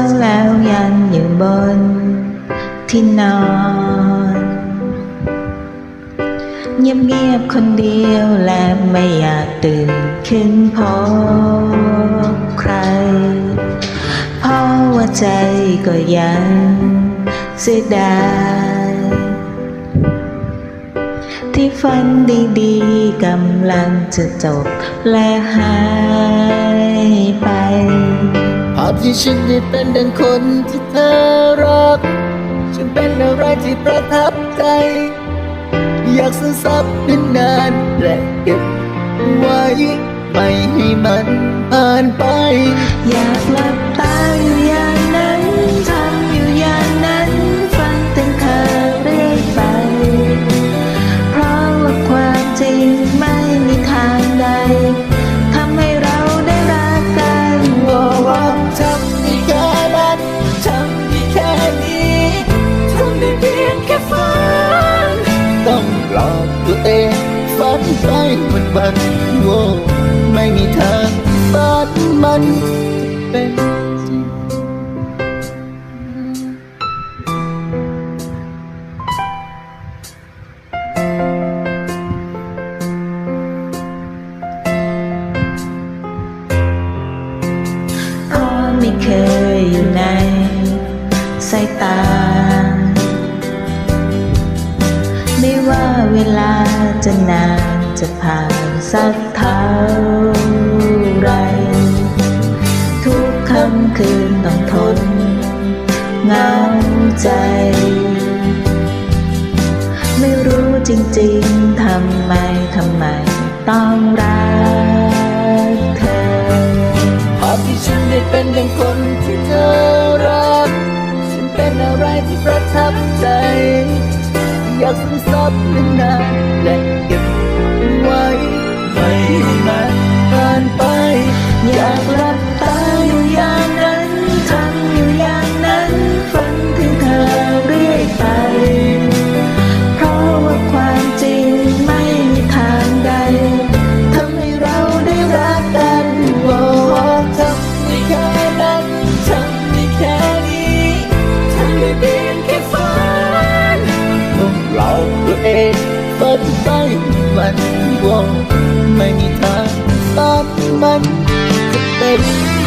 เช้าแล้วยังอยู่บนที่นอน เงียบๆคนเดียวและไม่อยากตื่นขึ้นพบใคร เพราะว่าใจก็ยังเสียดายที่ฝันดีๆกำลังจะจบและหายไป อบที่ฉันได้เป็นดังคนที่เธอรัก ฉันเป็นอะไรที่ประทับใจ อยากซึมซับนนานและเก็บไว้ ไม่ให้มันผ่านไป อยากหลับตาอยู่อย่าง ฝันไปวันวันโว้ไม่มีทางฝันมันจะเป็นจริงพราะไม่เคยอยู่ในสายตา ไม่ว่าเวลาจะนาน จะผ่านสักเท่าไร ทุกค่ำคืนต้องทนเหงาใจ ไม่รู้จริงๆทำไมทำไมต้องรักเธอภาพที่ฉันได้เป็นดังคนที่เธอรัก ฉันเป็นอะไรที่ประทับใจ อยากซึมซับนานๆ นไปวันวงไม่มีทางฝันมันจะเป็น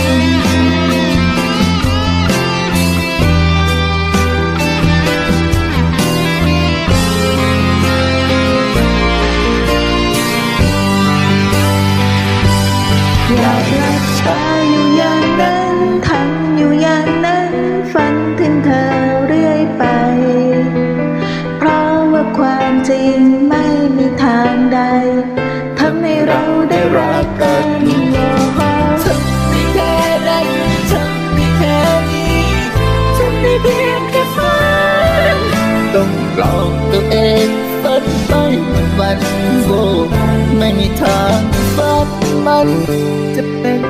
จริงไม่มีทางใดทำให้เราได้รักกันทำได้แค่นั้นทำได้แค่นี้ทำได้เพียงแค่ฝันต้องหลอกตัวเองฝันไปวันวันๆโว้ไม่มีทางฝันมันจะเป็น